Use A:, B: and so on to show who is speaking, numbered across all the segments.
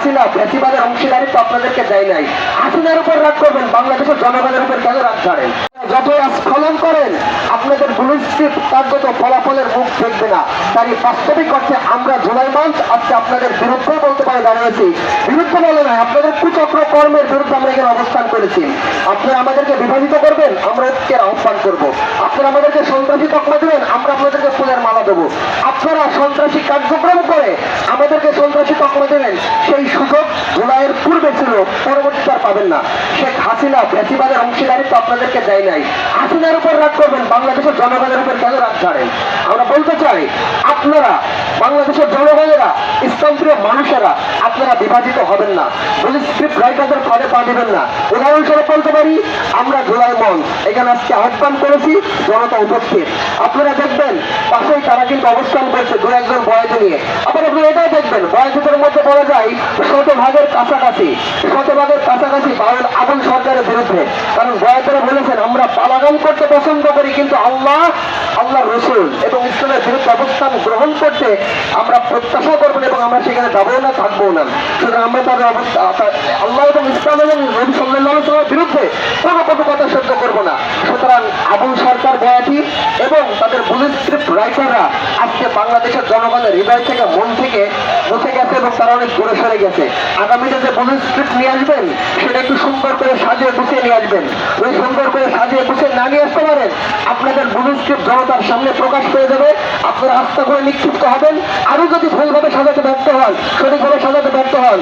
A: হাসিনা ফ্যাসিবাদের অংশীদারিত্ব আপনাদেরকে দেয় নাই। হাসিনার উপর রাগ করবেন, বাংলাদেশের জনগণের উপর কেন রাগ ছাড়েন যতই স্খলন করেন, আপনাদের বুলস্ক্রিপ্ট কার্যত ফলাফলের মুখ দেখবে না। তারই বাস্তবিক অর্থে আমরা জুলাই মঞ্চ আজকে আপনাদের বিরুদ্ধে বলতে পারে দাঁড়িয়েছি বিরুদ্ধে বলে নয় আপনাদের কুচক্র কর্মের বিরুদ্ধে আমরা এখানে অবস্থান করেছি। আপনারা আমাদেরকে বিভাজিত করবেন, আমরা ঐক্যের আহ্বান করব। আপনারা আমাদেরকে সন্ত্রাসী তকমা দেবেন, আমরা আপনাদেরকে ফুলের মালা দেবো। আপনারা সন্ত্রাসী কার্যক্রম করে আমাদেরকে সন্ত্রাসী তকমা দেবেন সেই সুযোগ জুলাইয়ের পূর্বে ছিল পাবেন না। শেখ হাসিনা ফ্যাসিবাদের অংশীদারিত্ব আপনাদেরকে দেয় নাই। হাসিনার উপর রাগ করবেন, বাংলাদেশের জনগণের উপর কেন রাগ ছাড়েন? আমরা বলতে চাই, আপনারা, বাংলাদেশের জনগণেরা ইসলামপ্রিয় মানুষেরা, আপনারা বিভাজিত হবেন না। পুলিশ স্ক্রিপ্ট রাইটারদের ফাঁদে পা দিবেন না। উদাহরণস্বরূপ বলতে পারি, আমরা জুলাই মন। এখানে আজকে আহ্বান করেছি, জনতা উপস্থিত। আপনারা দেখবেন, পাশেই তারা কিন্তু অবস্থান করছে দু একজন বয়স নিয়ে দেখবেন বয়সের মধ্যে বলা যায়, শতভাগের কাছাকাছি শতভাগের কাছাকাছি বাউল আবুল সরকারের বিরুদ্ধে। কারণ বয়সেরা বলেছেন, আমরা পালাগান করতে পছন্দ করি, কিন্তু আল্লাহ আল্লাহ রসুল এবং ইসলামের বিরুদ্ধে অবস্থান গ্রহণ করতে আমরা প্রত্যাশা করব এবং আমরা সেখানে যাব না, থাকব না। সুতরাং আমরা তাদের অবস্থা আল্লাহ এবং ইসলাম এবং নবী সাল্লাহ বিরুদ্ধে কোনো কত কথা সহ্য করব না। সুতরাং আবুল সরকার বয়াতি এবং তাদের বুলেট স্ক্রিপ্ট রাইটাররা আজকে বাংলাদেশের জনগণের হৃদয় থেকে মন থেকে মুছে গেছে এবং তারা অনেক দূরে সরে গেছে আগামীতে যে বুলেট স্ক্রিপ্ট নিয়ে আসবেন সেটা একটু সুন্দর করে সাজিয়ে গুছিয়ে নিয়ে আসবেন ওই সুন্দর করে সাজিয়ে গুছিয়ে না নিয়ে আসতে পারেন আপনাদের বুলেট স্ক্রিপ্ট জনতার সামনে প্রকাশ পেয়ে যাবে আপনারা আস্থা করে নিক্ষিপ্ত হবেন আরও যদি ভুলভাবে সাজাতে ব্যর্থ হন সঠিকভাবে সাজাতে ব্যর্থ হন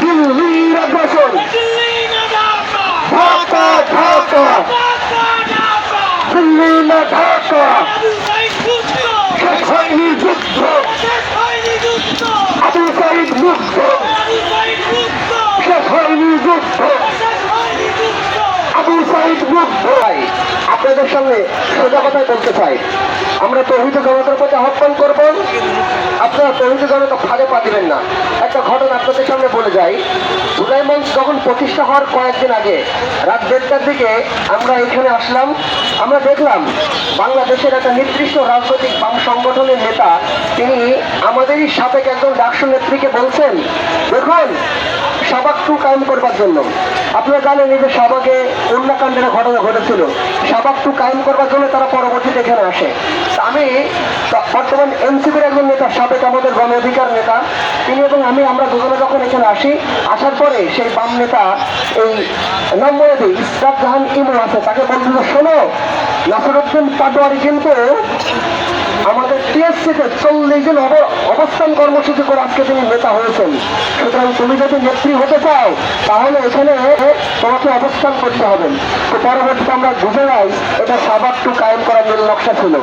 A: দিল্লির আগ্রাসন ঢাকা ঢাকা। দিল্লি না ঢাকা আপনাদের সামনে সোজা কথাই বলতে চাই। আমরা তহিদ জনতার প্রতি আহ্বান করব। আপনারা তহিদ তো ফাঁদে পা না। একটা ঘটনা আপনাদের সামনে বলে যাই। জুলাই মঞ্চ যখন প্রতিষ্ঠা হওয়ার কয়েকদিন আগে, রাত দেড়টার দিকে আমরা এখানে আসলাম। আমরা দেখলাম বাংলাদেশের একটা নির্দিষ্ট রাজনৈতিক বাম সংগঠনের নেতা, তিনি আমাদেরই সাবেক একজন ডাকসু নেত্রীকে বলছেন, দেখুন সাবাক টু কায়েম করবার জন্য। আপনারা জানেন এই যে সাবাকে অন্যকাণ্ডের ঘটনা ঘটেছিল। সাবাক কায়েম করবার জন্য তারা পরবর্তীতে এখানে আসে। আমি বর্তমান এনসিপির একজন নেতা, সাবেক আমাদের গণ অধিকার নেতা, তিনি এবং আমি, আমরা দুজনে যখন এখানে আসি, আসার পরে সেই বাম নেতা এই নাম বলে দিই ইসরাত জাহান ইমু আছে, তাকে বলছিল শোনো, নাসরুদ্দিন পাটোয়ারি কিন্তু আমাদের টিএসসিতে চল্লিশ অব- অবস্থান কর্মসূচি করে আজকে তিনি নেতা হয়েছেন। সুতরাং তুমি যদি নেত্রী হতে চাও, তাহলে এখানে তোমাকে অবস্থান করতে হবে। তো পরবর্তীতে আমরা বুঝে যাই, এটা সাবার টু কায়েম করার জন্য নকশা ছিল।